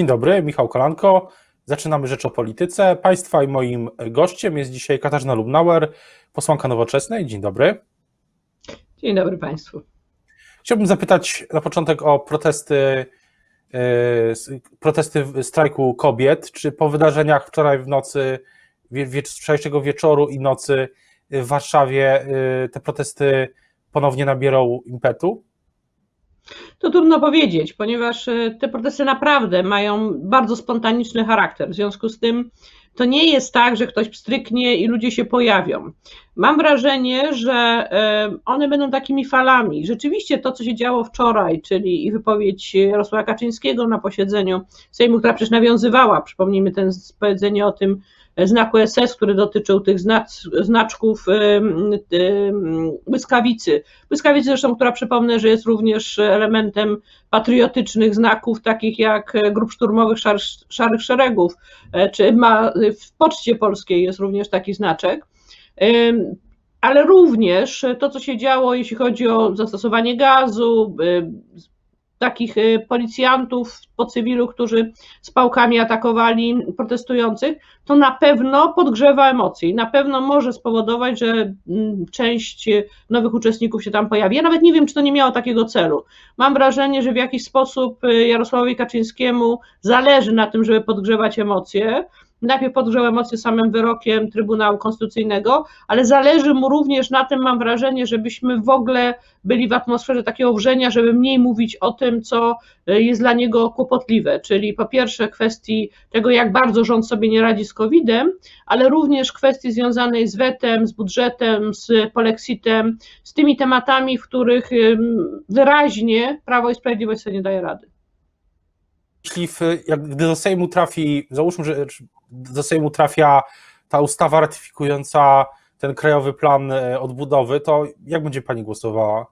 Dzień dobry, Michał Kolanko. Zaczynamy Rzecz o Polityce. Państwa i moim gościem jest dzisiaj Katarzyna Lubnauer, posłanka Nowoczesnej. Dzień dobry. Dzień dobry Państwu. Chciałbym zapytać na początek o protesty, yy, protesty strajku kobiet. Czy po wydarzeniach wczoraj w nocy, wczorajszego wieczoru i nocy w Warszawie yy, te protesty ponownie nabiorą impetu? To trudno powiedzieć, ponieważ e, te protesty naprawdę mają bardzo spontaniczny charakter. W związku z tym to nie jest tak, że ktoś pstryknie i ludzie się pojawią. Mam wrażenie, że e, one będą takimi falami. Rzeczywiście to, co się działo wczoraj, czyli i wypowiedź Jarosława Kaczyńskiego na posiedzeniu Sejmu, która przecież nawiązywała, przypomnijmy ten powiedzenie o tym, znaku SS, który dotyczył tych znaczków błyskawicy. Błyskawicy zresztą, która przypomnę, że jest również elementem patriotycznych znaków, takich jak grup szturmowych szar, Szarych Szeregów, e, czy ma, w Poczcie Polskiej jest również taki znaczek ale również to, co się działo, jeśli chodzi o zastosowanie gazu, takich y, policjantów po cywilu, którzy z pałkami atakowali protestujących, to na pewno podgrzewa emocje i na pewno może spowodować, że mm, część nowych uczestników się tam pojawi. Ja nawet nie wiem, czy to nie miało takiego celu. Mam wrażenie, że w jakiś sposób y, Jarosławowi Kaczyńskiemu zależy na tym, żeby podgrzewać emocje najpierw podgrzał emocje samym wyrokiem Trybunału Konstytucyjnego, ale zależy mu również na tym, mam wrażenie, żebyśmy w ogóle byli w atmosferze takiego wrzenia, żeby mniej mówić o tym, co e, jest dla niego kłopotliwe, czyli po pierwsze kwestii tego, jak bardzo rząd sobie nie radzi z COVID-em, ale również kwestii związanej z wetem, z budżetem, z polexitem, z tymi tematami, w których wyraźnie Prawo i Sprawiedliwość sobie nie daje rady. Jeśli w, jak, gdy do Sejmu trafi, załóżmy, że do Sejmu trafia ta ustawa ratyfikująca ten krajowy plan e, odbudowy, to jak będzie pani głosowała?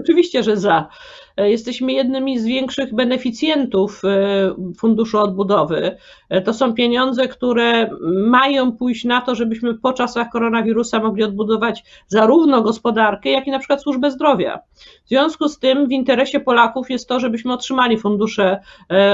Oczywiście, że za. E, jesteśmy jednymi z większych beneficjentów e, Funduszu Odbudowy. E, to są pieniądze, które mają pójść na to, żebyśmy po czasach koronawirusa mogli odbudować zarówno gospodarkę, jak i na przykład służbę zdrowia. W związku z tym w interesie Polaków jest to, żebyśmy otrzymali fundusze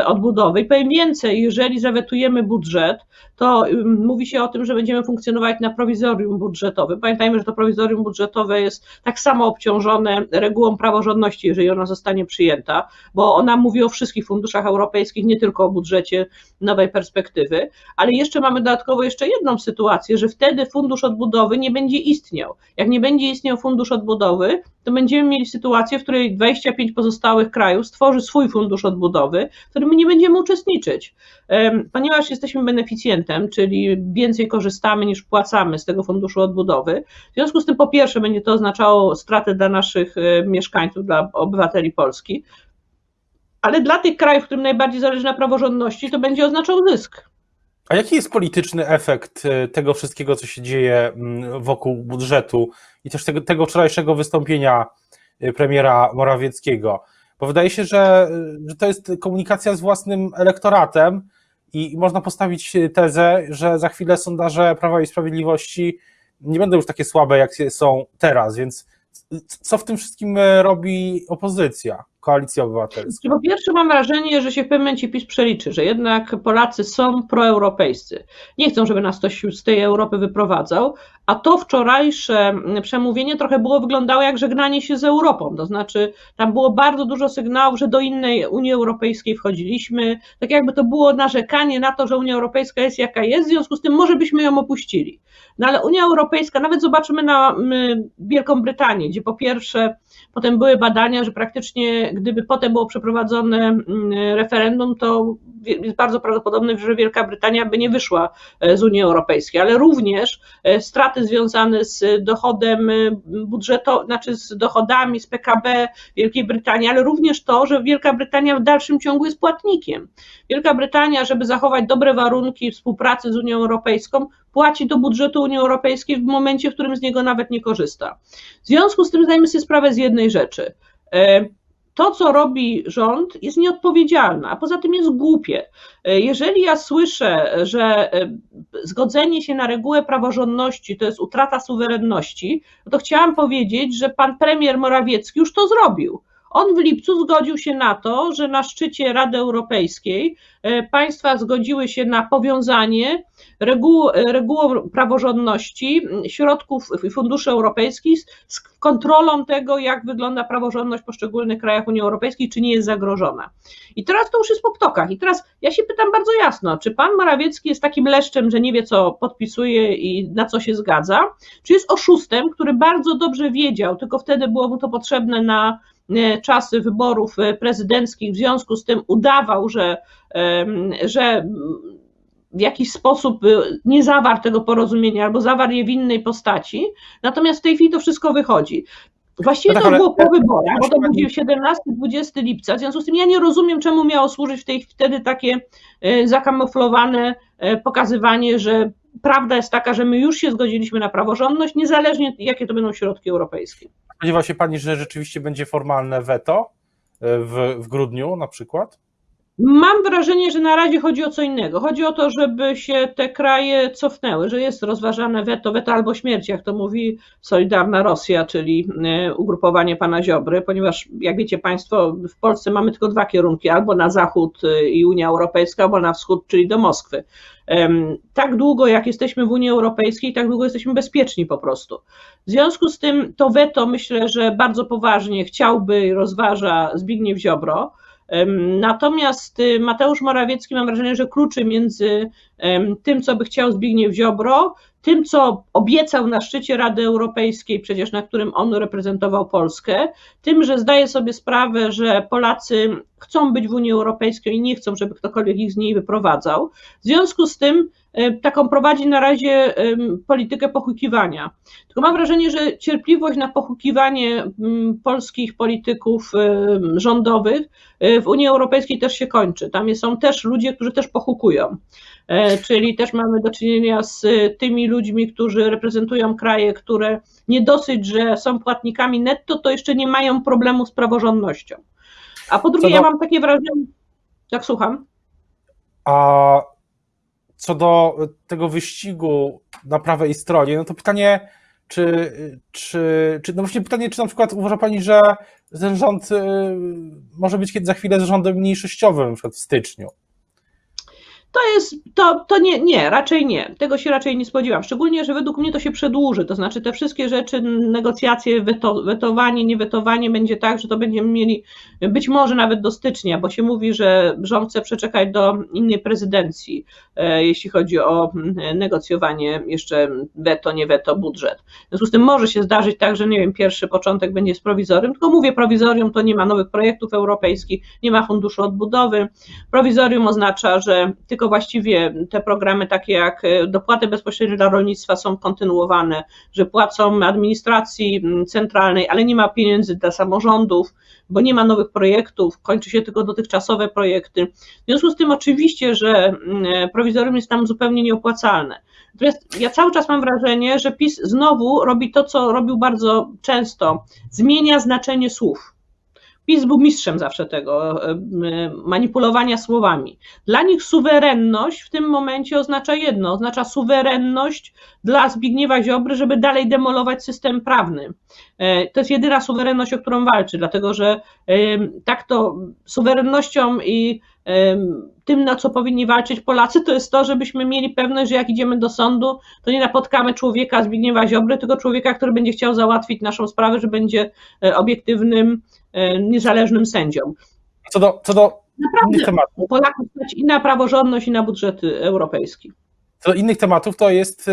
odbudowy. I powiem więcej, jeżeli zawetujemy budżet, to mówi się o tym, że będziemy funkcjonować na prowizorium budżetowym. Pamiętajmy, że to prowizorium budżetowe jest tak samo obciążone regułą praworządności, jeżeli ona zostanie zostanie przyjęta, bo ona mówi o wszystkich funduszach europejskich, nie tylko o budżecie nowej perspektywy, ale jeszcze mamy dodatkowo jeszcze jedną sytuację, że wtedy fundusz odbudowy nie będzie istniał. Jak nie będzie istniał fundusz odbudowy, to będziemy mieli sytuację, w której 25 pozostałych krajów stworzy swój fundusz odbudowy, w którym my nie będziemy uczestniczyć. Ponieważ jesteśmy beneficjentem, czyli więcej korzystamy niż płacamy z tego funduszu odbudowy, w związku z tym po pierwsze będzie to oznaczało straty dla naszych mieszkańców, dla obywateli Polski, ale dla tych krajów, którym najbardziej zależy na praworządności, to będzie oznaczał zysk. A jaki jest polityczny efekt e, tego wszystkiego, co się dzieje mm, wokół budżetu i też tego, tego wczorajszego wystąpienia e, premiera Morawieckiego? Bo wydaje się, że, że to jest komunikacja z własnym elektoratem i, można postawić tezę, że za chwilę sondaże Prawa i Sprawiedliwości nie będą już takie słabe, jak są teraz, więc co w tym wszystkim e, robi opozycja? Koalicja Obywatelska? Po pierwsze mam wrażenie, że się w pewnym momencie PiS przeliczy, że jednak Polacy są proeuropejscy. Nie chcą, żeby nas ktoś z tej Europy wyprowadzał, a to wczorajsze przemówienie trochę było wyglądało jak żegnanie się z Europą, to znaczy tam było bardzo dużo sygnałów, że do innej Unii Europejskiej wchodziliśmy, tak jakby to było narzekanie na to, że Unia Europejska jest jaka jest, w związku z tym może byśmy ją opuścili. No ale Unia Europejska, nawet zobaczymy na Wielką Brytanię, gdzie po pierwsze potem były badania, że praktycznie gdyby potem było przeprowadzone mm, referendum, to jest bardzo prawdopodobne, że Wielka Brytania by nie wyszła e, z Unii Europejskiej, ale również e, straty związane z dochodem e, budżetowym, znaczy z dochodami, z PKB Wielkiej Brytanii, ale również to, że Wielka Brytania w dalszym ciągu jest płatnikiem. Wielka Brytania, żeby zachować dobre warunki współpracy z Unią Europejską, płaci do budżetu Unii Europejskiej w momencie, w którym z niego nawet nie korzysta. W związku z tym zdajmy sobie sprawę z jednej rzeczy to, co robi rząd, jest nieodpowiedzialne, a poza tym jest głupie. Jeżeli ja słyszę, że e, zgodzenie się na regułę praworządności to jest utrata suwerenności, to chciałam powiedzieć, że pan premier Morawiecki już to zrobił. On w lipcu zgodził się na to, że na szczycie Rady Europejskiej e, państwa zgodziły się na powiązanie reguł, regułą praworządności środków i funduszy europejskich z kontrolą tego, jak wygląda praworządność w poszczególnych krajach Unii Europejskiej, czy nie jest zagrożona. I teraz to już jest po ptokach. I teraz ja się pytam bardzo jasno, czy pan Morawiecki jest takim leszczem, że nie wie, co podpisuje i na co się zgadza, czy jest oszustem, który bardzo dobrze wiedział, tylko wtedy było mu to potrzebne na e, czasy wyborów e, prezydenckich, w związku z tym udawał, że, że w jakiś sposób nie zawarł tego porozumienia albo zawarł je w innej postaci, natomiast w tej chwili to wszystko wychodzi. Właściwie No tak, to było po wyborach, bo to był 17-20 lipca, w związku z tym ja nie rozumiem, czemu miało służyć w tej, wtedy takie zakamuflowane pokazywanie, że prawda jest taka, że my już się zgodziliśmy na praworządność, niezależnie jakie to będą środki europejskie. Spodziewa się Pani, że rzeczywiście będzie formalne weto e, w, w grudniu na przykład? Mam wrażenie, że na razie chodzi o co innego. Chodzi o to, żeby się te kraje cofnęły, że jest rozważane weto, weto albo śmierć, jak to mówi Solidarna Rosja, czyli e, ugrupowanie pana Ziobry, ponieważ jak wiecie Państwo, w Polsce mamy tylko dwa kierunki, albo na zachód e, i Unia Europejska, albo na wschód, czyli do Moskwy. Tak długo jak jesteśmy w Unii Europejskiej, tak długo jesteśmy bezpieczni po prostu. W związku z tym to weto myślę, że bardzo poważnie chciałby rozważa Zbigniew Ziobro. Natomiast y, Mateusz Morawiecki mam wrażenie, że kluczy między tym, co by chciał Zbigniew Ziobro, tym, co obiecał na szczycie Rady Europejskiej, przecież na którym on reprezentował Polskę, tym, że zdaje sobie sprawę, że Polacy chcą być w Unii Europejskiej i nie chcą, żeby ktokolwiek ich z niej wyprowadzał. W związku z tym taką prowadzi na razie politykę pochukiwania. Tylko mam wrażenie, że cierpliwość na pochukiwanie polskich polityków rządowych e, w Unii Europejskiej też się kończy. Tam są też ludzie, którzy też pochukują. E, Czyli też mamy do czynienia z e, tymi ludźmi, którzy reprezentują kraje, które nie dosyć, że są płatnikami netto, to jeszcze nie mają problemu z praworządnością. A po drugie, Co ja mam takie wrażenie, tak słucham. A co do tego wyścigu na prawej stronie, no to pytanie, czy, czy, czy no właśnie pytanie, czy na przykład uważa Pani, że ten rząd y, może być kiedy za chwilę rządem mniejszościowym, na przykład w styczniu? To jest, to, to nie, nie, raczej nie. Tego się raczej nie spodziewam. Szczególnie, że według mnie to się przedłuży. To znaczy, te wszystkie rzeczy, negocjacje, weto, wetowanie, niewetowanie będzie tak, że to będziemy mieli być może nawet do stycznia, bo się mówi, że rząd chce przeczekać do innej prezydencji, e, jeśli chodzi o mm, negocjowanie jeszcze weto, nie weto, budżet. W związku z tym może się zdarzyć tak, że nie wiem, pierwszy początek będzie z prowizorium, tylko mówię prowizorium, to nie ma nowych projektów europejskich, nie ma funduszu odbudowy. Prowizorium oznacza, że tylko właściwie te programy takie jak e, dopłaty bezpośrednie dla rolnictwa są kontynuowane, że płacą administracji mm, centralnej, ale nie ma pieniędzy dla samorządów, bo nie ma nowych projektów, kończy się tylko dotychczasowe projekty. W związku z tym oczywiście, że mm, prowizorium jest tam zupełnie nieopłacalne. Natomiast ja cały czas mam wrażenie, że PiS znowu robi to, co robił bardzo często, zmienia znaczenie słów. PiS był mistrzem zawsze tego, e, manipulowania słowami. Dla nich suwerenność w tym momencie oznacza jedno, oznacza suwerenność dla Zbigniewa Ziobry, żeby dalej demolować system prawny. E, To jest jedyna suwerenność, o którą walczy, dlatego że em, tak to suwerennością i tym, na co powinni walczyć Polacy, to jest to, żebyśmy mieli pewność, że jak idziemy do sądu, to nie napotkamy człowieka Zbigniewa Ziobry, tylko człowieka, który będzie chciał załatwić naszą sprawę, że będzie e, obiektywnym, e, niezależnym sędzią. Co do, co do innych Naprawdę tematów, Polaków stać i na praworządność, i na budżet europejski. co do innych tematów, to jest y,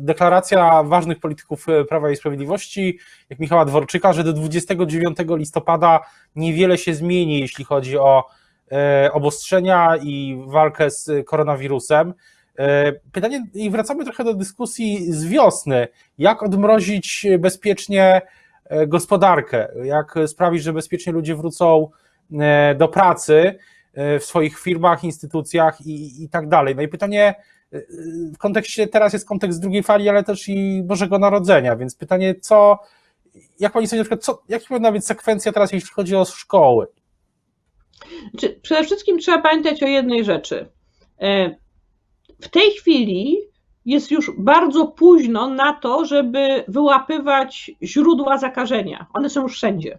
deklaracja ważnych polityków Prawa i Sprawiedliwości, jak Michała Dworczyka, że do 29 listopada niewiele się zmieni, jeśli chodzi o obostrzenia i walkę z koronawirusem. Y, Pytanie, i wracamy trochę do dyskusji z wiosny. Jak odmrozić bezpiecznie y, gospodarkę? Jak sprawić, że bezpiecznie ludzie wrócą do pracy w swoich firmach, instytucjach i, i tak dalej? No i pytanie, w kontekście, teraz jest kontekst drugiej fali, ale też i Bożego Narodzenia, więc pytanie, co, jak pani sądzi, na przykład, co, jaka powinna być sekwencja teraz, jeśli chodzi o szkoły? Przede wszystkim trzeba pamiętać o jednej rzeczy. E, W tej chwili jest już bardzo późno na to, żeby wyłapywać źródła zakażenia. One są już wszędzie.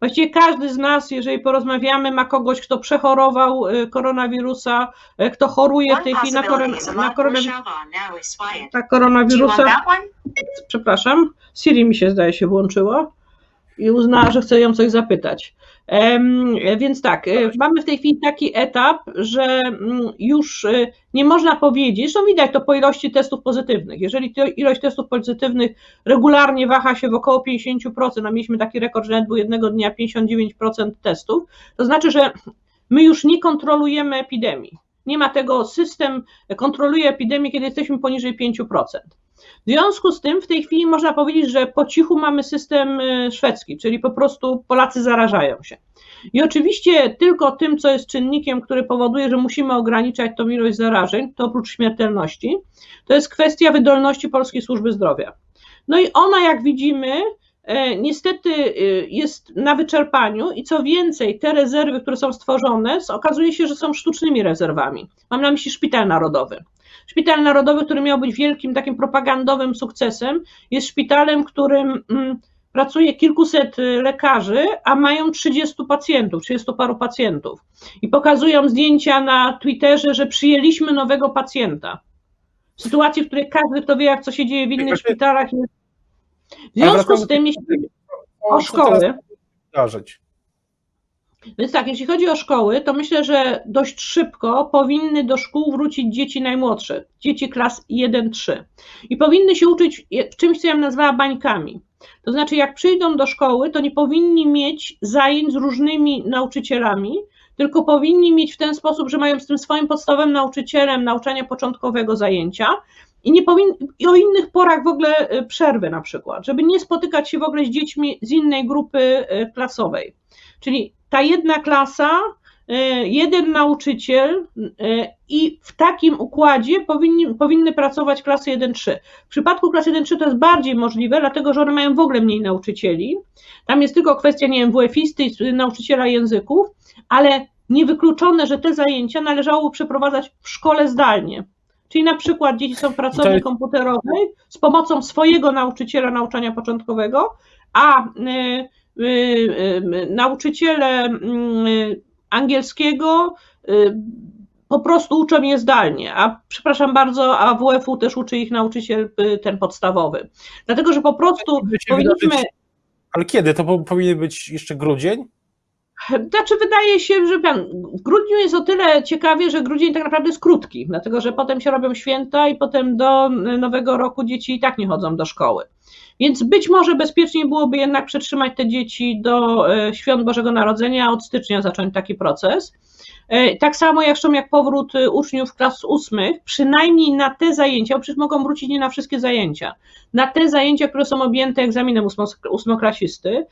Właściwie każdy z nas, jeżeli porozmawiamy, ma kogoś, kto przechorował y, koronawirusa, y, kto choruje w tej chwili na, koron na, koronawir na koronawirusa. Przepraszam, Siri mi się zdaje się włączyło i uznała, że chcę ją coś zapytać. Więc tak, e, mamy w tej chwili taki etap, że mm, już e, nie można powiedzieć, zresztą widać to po ilości testów pozytywnych. Jeżeli ilość testów pozytywnych regularnie waha się w około 50%, a mieliśmy taki rekord, że nawet był jednego dnia 59% testów, to znaczy, że my już nie kontrolujemy epidemii. Nie ma tego, system kontroluje epidemię, kiedy jesteśmy poniżej 5%. W związku z tym w tej chwili można powiedzieć, że po cichu mamy system y, szwedzki, czyli po prostu Polacy zarażają się. I oczywiście tylko tym, co jest czynnikiem, który powoduje, że musimy ograniczać tą ilość zarażeń, to oprócz śmiertelności, to jest kwestia wydolności Polskiej Służby Zdrowia. No i ona, jak widzimy, e, niestety y, jest na wyczerpaniu i co więcej, te rezerwy, które są stworzone, okazuje się, że są sztucznymi rezerwami. Mam na myśli Szpital Narodowy. Szpital Narodowy, który miał być wielkim takim propagandowym sukcesem, jest szpitalem, w którym mm, pracuje kilkuset y, lekarzy, a mają 30 pacjentów, 30 paru pacjentów. I pokazują zdjęcia na Twitterze, że przyjęliśmy nowego pacjenta. W sytuacji, w której każdy, kto wie, jak co się dzieje w innych szpitalach, jest. W związku z tym, jeśli o szkoły. Zdarzyć. Więc tak, jeśli chodzi o szkoły, to myślę, że dość szybko powinny do szkół wrócić dzieci najmłodsze, dzieci klas 1-3. I powinny się uczyć w czymś, co ja nazwała bańkami. To znaczy, jak przyjdą do szkoły, to nie powinni mieć zajęć z różnymi nauczycielami, tylko powinni mieć w ten sposób, że mają z tym swoim podstawowym nauczycielem nauczania początkowego zajęcia i, nie powin, i o innych porach w ogóle y, przerwy na przykład, żeby nie spotykać się w ogóle z dziećmi z innej grupy y, klasowej. Czyli ta jedna klasa, y, jeden nauczyciel i w takim układzie powinni, powinny pracować klasy 1-3. W przypadku klasy 1-3 to jest bardziej możliwe, dlatego że one mają w ogóle mniej nauczycieli. Tam jest tylko kwestia, nie wiem, WF-isty, nauczyciela języków, ale niewykluczone, że te zajęcia należałoby przeprowadzać w szkole zdalnie. Czyli na przykład dzieci są w pracowni komputerowej z pomocą swojego nauczyciela nauczania początkowego, a y, y, y, nauczyciele angielskiego po prostu uczą je zdalnie, a przepraszam bardzo, a WF-u też uczy ich nauczyciel ten podstawowy. Dlatego, że po prostu powinniśmy... Ale kiedy? To powinien być jeszcze grudzień? Znaczy, wydaje się, że pan, w grudniu jest o tyle ciekawie, że grudzień tak naprawdę jest krótki, dlatego że potem się robią święta i potem do nowego roku dzieci i tak nie chodzą do szkoły. Więc być może bezpiecznie byłoby jednak przetrzymać te dzieci do świąt Bożego Narodzenia, od stycznia zacząć taki proces. Tak samo zresztą jak powrót uczniów klas ósmych, przynajmniej na te zajęcia, bo przecież mogą wrócić nie na wszystkie zajęcia, na te zajęcia, które są objęte egzaminem ósmoklasisty,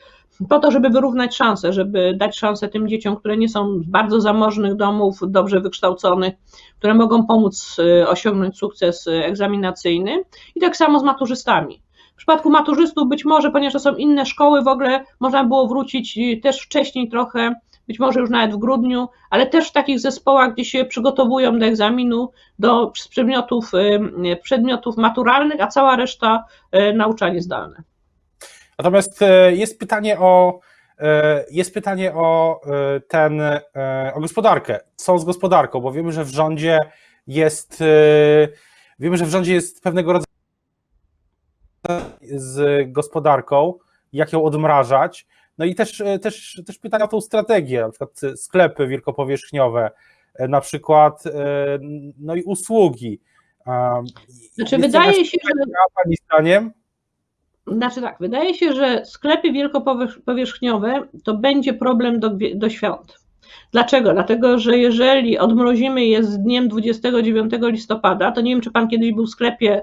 po to, żeby wyrównać szanse, żeby dać szansę tym dzieciom, które nie są z bardzo zamożnych domów, dobrze wykształconych, które mogą pomóc osiągnąć sukces egzaminacyjny i tak samo z maturzystami. Przypadku maturzystów być może, ponieważ to są inne szkoły, w ogóle można było wrócić też wcześniej trochę, być może już nawet w grudniu, ale też w takich zespołach, gdzie się przygotowują do egzaminu, do przedmiotów, przedmiotów maturalnych, a cała reszta nauczanie zdalne. Natomiast jest pytanie o jest pytanie o ten, o gospodarkę. Co z gospodarką? Bo wiemy, że w rządzie jest wiemy, że w rządzie jest pewnego rodzaju z gospodarką, jak ją odmrażać. No i też, też, też pytania o tą strategię, na przykład sklepy wielkopowierzchniowe, na przykład no i usługi. Znaczy, jest wydaje się, że. Pani zdaniem? Znaczy tak, wydaje się, że sklepy wielkopowierzchniowe to będzie problem do, do świąt. Dlaczego? Dlatego, że jeżeli odmrozimy je z dniem 29 listopada, to nie wiem, czy pan kiedyś był w sklepie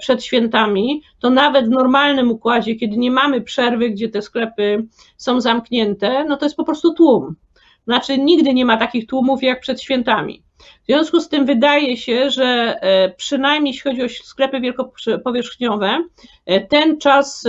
przed świętami, to nawet w normalnym układzie, kiedy nie mamy przerwy, gdzie te sklepy są zamknięte, no to jest po prostu tłum. Znaczy, nigdy nie ma takich tłumów jak przed świętami. W związku z tym wydaje się, że przynajmniej jeśli chodzi o sklepy wielkopowierzchniowe, ten czas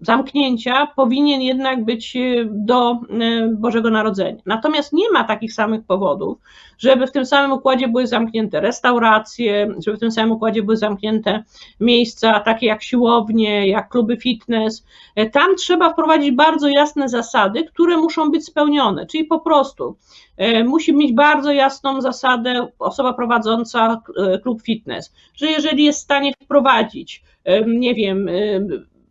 zamknięcia powinien jednak być y, do y, Bożego Narodzenia. Natomiast nie ma takich samych powodów, żeby w tym samym układzie były zamknięte restauracje, żeby w tym samym układzie były zamknięte miejsca takie jak siłownie, jak kluby fitness. E, Tam trzeba wprowadzić bardzo jasne zasady, które muszą być spełnione, czyli po prostu e, musi mieć bardzo jasną zasadę osoba prowadząca e, klub fitness, że jeżeli jest w stanie wprowadzić, e, nie wiem,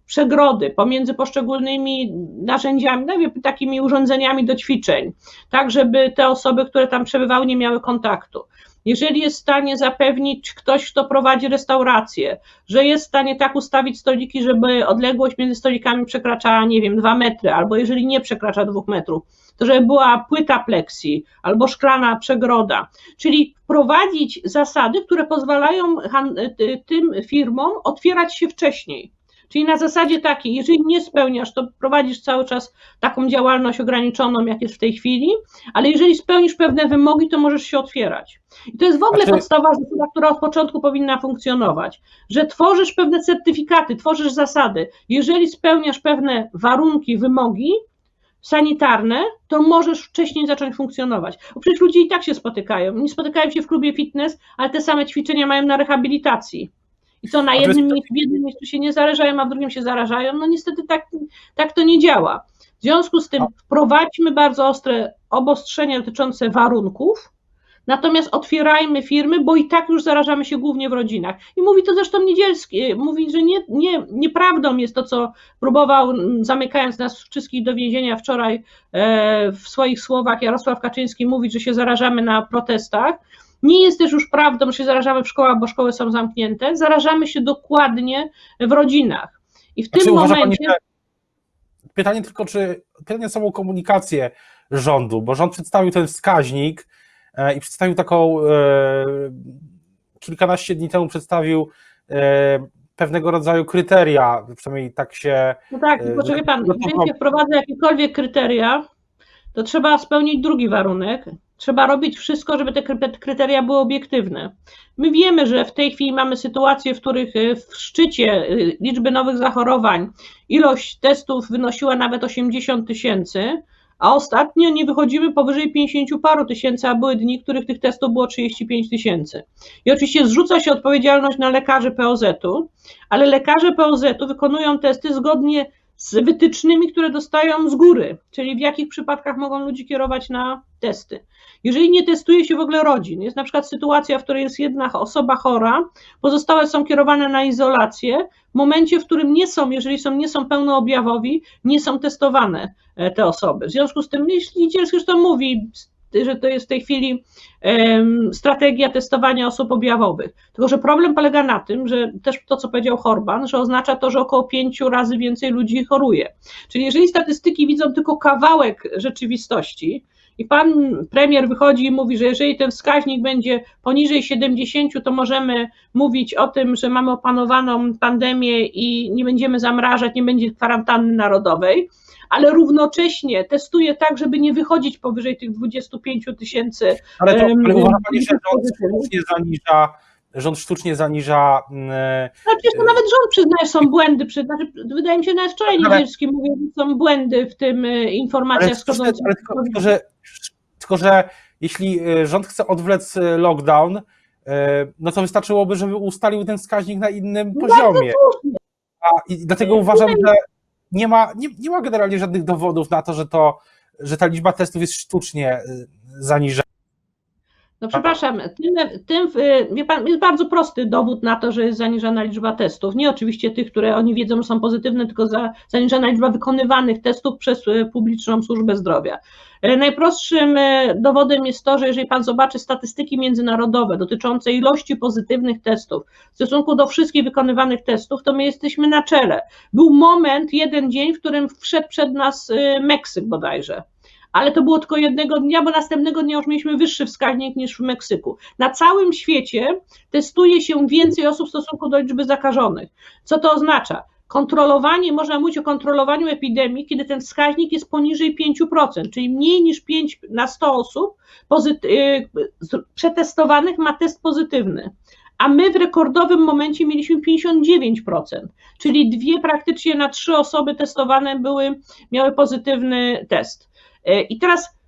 przegrody pomiędzy poszczególnymi narzędziami, no takimi urządzeniami do ćwiczeń, tak żeby te osoby, które tam przebywały, nie miały kontaktu. Jeżeli jest w stanie zapewnić ktoś, kto prowadzi restaurację, że jest w stanie tak ustawić stoliki, żeby odległość między stolikami przekraczała, nie wiem, dwa metry, albo jeżeli nie przekracza dwóch metrów, to żeby była płyta pleksji albo szklana przegroda. Czyli wprowadzić zasady, które pozwalają tym firmom otwierać się wcześniej. Czyli na zasadzie takiej, jeżeli nie spełniasz, to prowadzisz cały czas taką działalność ograniczoną, jak jest w tej chwili, ale jeżeli spełnisz pewne wymogi, to możesz się otwierać. I to jest w ogóle Znaczy- podstawa zasada, która od początku powinna funkcjonować, że tworzysz pewne certyfikaty, tworzysz zasady. Jeżeli spełniasz pewne warunki, wymogi, sanitarne, to możesz wcześniej zacząć funkcjonować. Bo przecież ludzie i tak się spotykają. Nie spotykają się w klubie fitness, ale te same ćwiczenia mają na rehabilitacji. I co, na jednym miejscu, w jednym miejscu się nie zarażają, a w drugim się zarażają? No niestety tak, tak to nie działa. W związku z tym wprowadźmy bardzo ostre obostrzenia dotyczące warunków, natomiast otwierajmy firmy, bo i tak już zarażamy się głównie w rodzinach. I mówi to zresztą Niedzielski, mówi, że nie, nie, nieprawdą jest to, co próbował, zamykając nas wszystkich do więzienia wczoraj e, w swoich słowach Jarosław Kaczyński mówić, że się zarażamy na protestach. Nie jest też już prawdą, że się zarażamy w szkołach, bo szkoły są zamknięte. Zarażamy się dokładnie w rodzinach. I w tym Czy pani, momencie. że pytanie tylko, czy pytanie samą komunikację rządu, bo rząd przedstawił ten wskaźnik e, i przedstawił taką e, kilkanaście dni temu przedstawił e, pewnego rodzaju kryteria, przynajmniej tak się No tak, tylko że wie pan, jeżeli się wprowadza jakiekolwiek kryteria, to trzeba spełnić drugi warunek. Trzeba robić wszystko, żeby te kry- kryteria były obiektywne. My wiemy, że w tej chwili mamy sytuacje, w których e, w szczycie e, liczby nowych zachorowań ilość testów wynosiła nawet 80 tysięcy, a ostatnio nie wychodzimy powyżej 50 paru tysięcy, a były dni, w których tych testów było 35 tysięcy. I oczywiście zrzuca się odpowiedzialność na lekarzy POZ-u, ale lekarze POZ-u wykonują testy zgodnie z wytycznymi, które dostają z góry, czyli w jakich przypadkach mogą ludzi kierować na testy. Jeżeli nie testuje się w ogóle rodzin, jest na przykład sytuacja, w której jest jedna osoba chora, pozostałe są kierowane na izolację, w momencie, w którym nie są, jeżeli są, nie są pełnoobjawowi, nie są testowane e, te osoby. W związku z tym, jeśli zresztą mówi, że to jest w tej chwili strategia testowania osób objawowych. Tylko, że problem polega na tym, że też to, co powiedział Horban, że oznacza to, że około pięciu razy więcej ludzi choruje. Czyli jeżeli statystyki widzą tylko kawałek rzeczywistości, i pan premier wychodzi i mówi, że jeżeli ten wskaźnik będzie poniżej 70, to możemy mówić o tym, że mamy opanowaną pandemię i nie będziemy zamrażać, nie będzie kwarantanny narodowej, ale równocześnie testuje tak, żeby nie wychodzić powyżej tych 25 tysięcy. Ale, to, em, ale uważa Pani, że rząd sztucznie zaniża, rząd sztucznie zaniża mm, Znaczy, to nawet rząd przyznaje, że są błędy. Znaczy, wydaje mi się, nawet wczoraj Ale- Niedzielski mówił, że są błędy w tym ale, informacjach ale tylko, tylko, że, tylko, że jeśli y, rząd chce odwlec lockdown, no to wystarczyłoby, żeby ustalił ten wskaźnik na innym No poziomie. A, I dlatego uważam, że nie ma, nie, nie ma generalnie żadnych dowodów na to, że, to, że ta liczba testów jest sztucznie y, zaniżana. No przepraszam, tym, tym, y, wie pan, jest bardzo prosty dowód na to, że jest zaniżana liczba testów. Nie oczywiście tych, które oni wiedzą, że są pozytywne, tylko za, zaniżana liczba wykonywanych testów przez y, publiczną służbę zdrowia. Y, Najprostszym dowodem jest to, że jeżeli pan zobaczy statystyki międzynarodowe dotyczące ilości pozytywnych testów w stosunku do wszystkich wykonywanych testów, to my jesteśmy na czele. Był moment, jeden dzień, w którym wszedł przed nas Meksyk bodajże ale to było tylko jednego dnia, bo następnego dnia już mieliśmy wyższy wskaźnik niż w Meksyku. Na całym świecie testuje się więcej osób w stosunku do liczby zakażonych. Co to oznacza? Kontrolowanie, można mówić o kontrolowaniu epidemii, kiedy ten wskaźnik jest poniżej 5%, czyli mniej niż 5 na 100 osób y, przetestowanych ma test pozytywny. a my w rekordowym momencie mieliśmy 59%, czyli dwie praktycznie na trzy osoby testowane były, miały pozytywny test. E, I teraz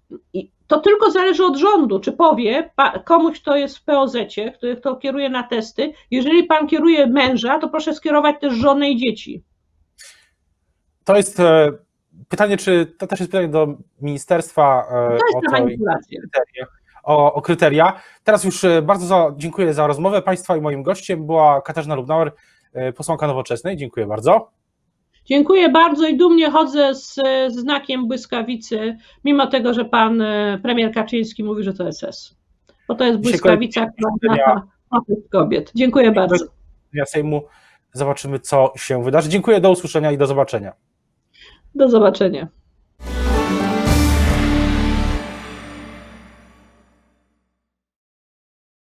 to tylko zależy od rządu, czy powie komuś, kto jest w POZ-cie, który kto kieruje na testy, jeżeli pan kieruje męża, to proszę skierować też żonę i dzieci. To jest e, pytanie, czy to też jest pytanie do ministerstwa e, To jest o, to, manipulacja. o, o kryteria. Teraz już bardzo za, dziękuję za rozmowę Państwa i moim gościem była Katarzyna Lubnauer, posłanka Nowoczesnej. Dziękuję bardzo. Dziękuję bardzo i dumnie chodzę z, znakiem błyskawicy, mimo tego, że pan e, premier Kaczyński mówi, że to SS. Bo to jest błyskawica, która ma protest kobiet. Dziękuję bardzo. Ja Sejmu zobaczymy, co się wydarzy. Dziękuję, do usłyszenia i do zobaczenia. Do zobaczenia.